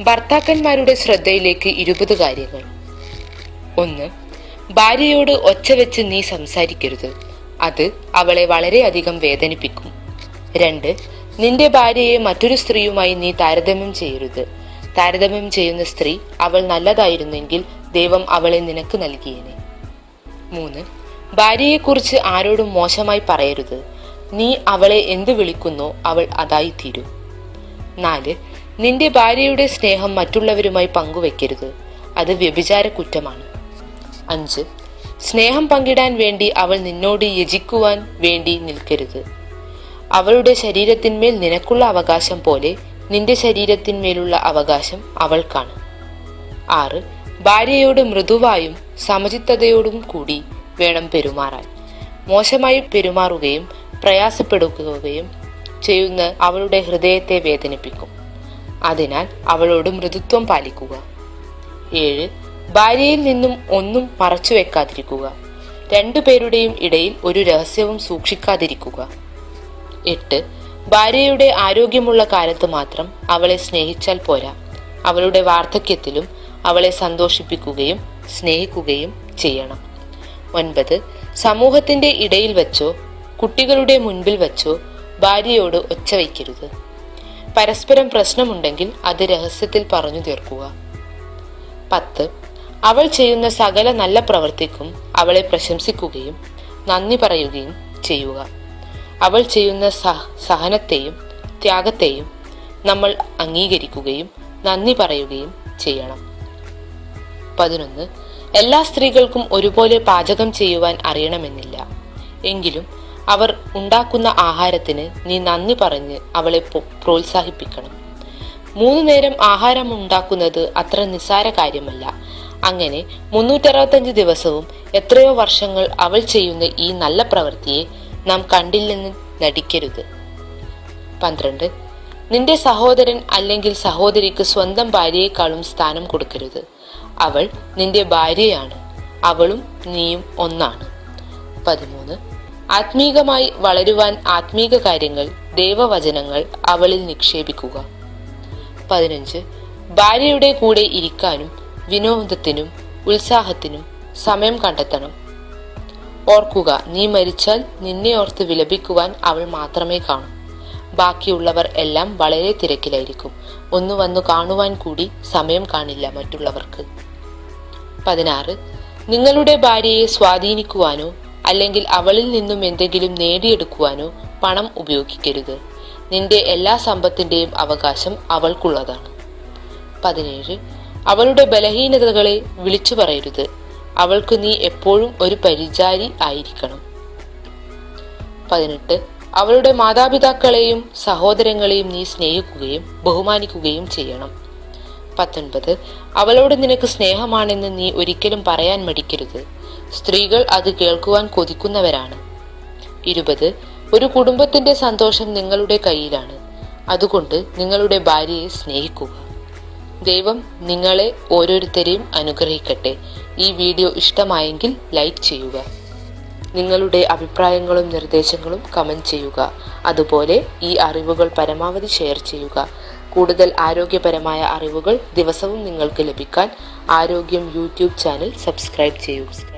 ഭർത്താക്കന്മാരുടെ ശ്രദ്ധയിലേക്ക് ഇരുപത് കാര്യങ്ങൾ. ഒന്ന് ഭാര്യയോട് ഒച്ച വെച്ച് നീ സംസാരിക്കരുത്. അത് അവളെ വളരെയധികം വേദനിപ്പിക്കും. രണ്ട് നിന്റെ ഭാര്യയെ മറ്റൊരു സ്ത്രീയുമായി നീ താരതമ്യം ചെയ്യരുത്. താരതമ്യം ചെയ്യുന്ന സ്ത്രീ അവൾ നല്ലതായിരുന്നെങ്കിൽ ദൈവം അവളെ നിനക്ക് നൽകിയേനെ. മൂന്ന് ഭാര്യയെക്കുറിച്ച് ആരോടും മോശമായി പറയരുത്. നീ അവളെ എന്ത് വിളിക്കുന്നോ അവൾ അതായി തീരും നാല് നിന്റെ ഭാര്യയുടെ സ്നേഹം മറ്റുള്ളവരുമായി പങ്കുവെക്കരുത്. അത് വ്യഭിചാര കുറ്റമാണ് അഞ്ച്. സ്നേഹം പങ്കിടാൻ വേണ്ടി അവൾ നിന്നോട് യജിക്കുവാൻ വേണ്ടി നിൽക്കരുത്. അവളുടെ ശരീരത്തിന്മേൽ നിനക്കുള്ള അവകാശം പോലെ നിന്റെ ശരീരത്തിന്മേലുള്ള അവകാശം അവൾക്കാണ്. ആറ്. ഭാര്യയോട് മൃദുവായും സമചിത്തതയോടും കൂടി വേണം പെരുമാറാൻ. മോശമായി പെരുമാറുകയും പ്രയാസപ്പെടുകയും ചെയ്യുന്ന അവളുടെ ഹൃദയത്തെ വേദനിപ്പിക്കും. അതിനാൽ അവളോട് മൃദുത്വം പാലിക്കുക. ഏഴ് ഭാര്യയിൽ നിന്നും ഒന്നും മറച്ചു വെക്കാതിരിക്കുക. രണ്ടുപേരുടെയും ഇടയിൽ ഒരു രഹസ്യവും സൂക്ഷിക്കാതിരിക്കുക. എട്ട് ഭാര്യയുടെ ആരോഗ്യമുള്ള കാലത്ത് മാത്രം അവളെ സ്നേഹിച്ചാൽ പോരാ. അവളുടെ വാർദ്ധക്യത്തിലും അവളെ സന്തോഷിപ്പിക്കുകയും സ്നേഹിക്കുകയും ചെയ്യണം. ഒൻപത് സമൂഹത്തിന്റെ ഇടയിൽ വച്ചോ കുട്ടികളുടെ മുൻപിൽ വച്ചോ ഭാര്യയോട് ഒച്ച വയ്ക്കരുത്. പരസ്പരം പ്രശ്നമുണ്ടെങ്കിൽ അത് രഹസ്യത്തിൽ പറഞ്ഞു തീർക്കുക. പത്ത്. അവൾ ചെയ്യുന്ന സകല നല്ല പ്രവൃത്തിക്കും അവളെ പ്രശംസിക്കുകയും നന്ദി പറയുകയും ചെയ്യുക. അവൾ ചെയ്യുന്ന സഹ സഹനത്തെയും ത്യാഗത്തെയും നമ്മൾ അംഗീകരിക്കുകയും നന്ദി പറയുകയും ചെയ്യണം. പതിനൊന്ന്. എല്ലാ സ്ത്രീകൾക്കും ഒരുപോലെ പാചകം ചെയ്യുവാൻ അറിയണമെന്നില്ല. എങ്കിലും അവർ ഉണ്ടാക്കുന്ന ആഹാരത്തിന് നീ നന്ദി പറഞ്ഞ് അവളെ പ്രോത്സാഹിപ്പിക്കണം. മൂന്നു നേരം ആഹാരം ഉണ്ടാക്കുന്നത് അത്ര നിസ്സാര കാര്യമല്ല. അങ്ങനെ മുന്നൂറ്ററുപത്തഞ്ച് ദിവസവും എത്രയോ വർഷങ്ങൾ അവൾ ചെയ്യുന്ന ഈ നല്ല പ്രവൃത്തിയെ നാം കണ്ടില്ലെന്ന് നടിക്കരുത്. പന്ത്രണ്ട്. നിന്റെ സഹോദരൻ അല്ലെങ്കിൽ സഹോദരിക്ക് സ്വന്തം ഭാര്യയെക്കാളും സ്ഥാനം കൊടുക്കരുത്. അവൾ നിന്റെ ഭാര്യയാണ്. അവളും നീയും ഒന്നാണ്. പതിമൂന്ന്. ആത്മീകമായി വളരുവാൻ ആത്മീക കാര്യങ്ങൾ ദൈവവചനങ്ങൾ അവളിൽ നിക്ഷേപിക്കുക. പതിനഞ്ച് ഭാര്യയുടെ കൂടെ ഇരിക്കാനും വിനോദത്തിനും ഉത്സാഹത്തിനും സമയം കണ്ടെത്തണം. ഓർക്കുക നീ മരിച്ചാൽ നിന്നെ ഓർത്ത് വിലപിക്കുവാൻ അവൾ മാത്രമേ കാണൂ. ബാക്കിയുള്ളവർ എല്ലാം വളരെ തിരക്കിലായിരിക്കും. ഒന്ന് വന്നു കാണുവാൻ കൂടി സമയം കാണില്ല മറ്റുള്ളവർക്ക്. പതിനാറ് നിങ്ങളുടെ ഭാര്യയെ സ്വാധീനിക്കുവാനോ അല്ലെങ്കിൽ അവളിൽ നിന്നും എന്തെങ്കിലും നേടിയെടുക്കുവാനോ പണം ഉപയോഗിക്കരുത്. നിന്റെ എല്ലാ സമ്പത്തിന്റെയും അവകാശം അവൾക്കുള്ളതാണ്. പതിനേഴ്. അവളുടെ ബലഹീനതകളെ വിളിച്ചു പറയരുത്. അവൾക്ക് നീ എപ്പോഴും ഒരു പരിചാരി ആയിരിക്കണം. പതിനെട്ട്. അവളുടെ മാതാപിതാക്കളെയും സഹോദരങ്ങളെയും നീ സ്നേഹിക്കുകയും ബഹുമാനിക്കുകയും ചെയ്യണം. പത്തൊൻപത്. അവളോട് നിനക്ക് സ്നേഹമാണെന്ന് നീ ഒരിക്കലും പറയാൻ മടിക്കരുത്. സ്ത്രീകൾ അത് കേൾക്കുവാൻ കൊതിക്കുന്നവരാണ്. ഇരുപത് ഒരു കുടുംബത്തിന്റെ സന്തോഷം നിങ്ങളുടെ കയ്യിലാണ്. അതുകൊണ്ട് നിങ്ങളുടെ ഭാര്യയെ സ്നേഹിക്കുക. ദൈവം നിങ്ങളെ ഓരോരുത്തരെയും അനുഗ്രഹിക്കട്ടെ. ഈ വീഡിയോ ഇഷ്ടമായെങ്കിൽ ലൈക്ക് ചെയ്യുക. നിങ്ങളുടെ അഭിപ്രായങ്ങളും നിർദ്ദേശങ്ങളും കമന്റ് ചെയ്യുക. അതുപോലെ ഈ അറിവുകൾ പരമാവധി ഷെയർ ചെയ്യുക. കൂടുതൽ ആരോഗ്യപരമായ അറിവുകൾ ദിവസവും നിങ്ങൾക്ക് ലഭിക്കാൻ ആരോഗ്യം യൂട്യൂബ് ചാനൽ സബ്സ്ക്രൈബ് ചെയ്യുക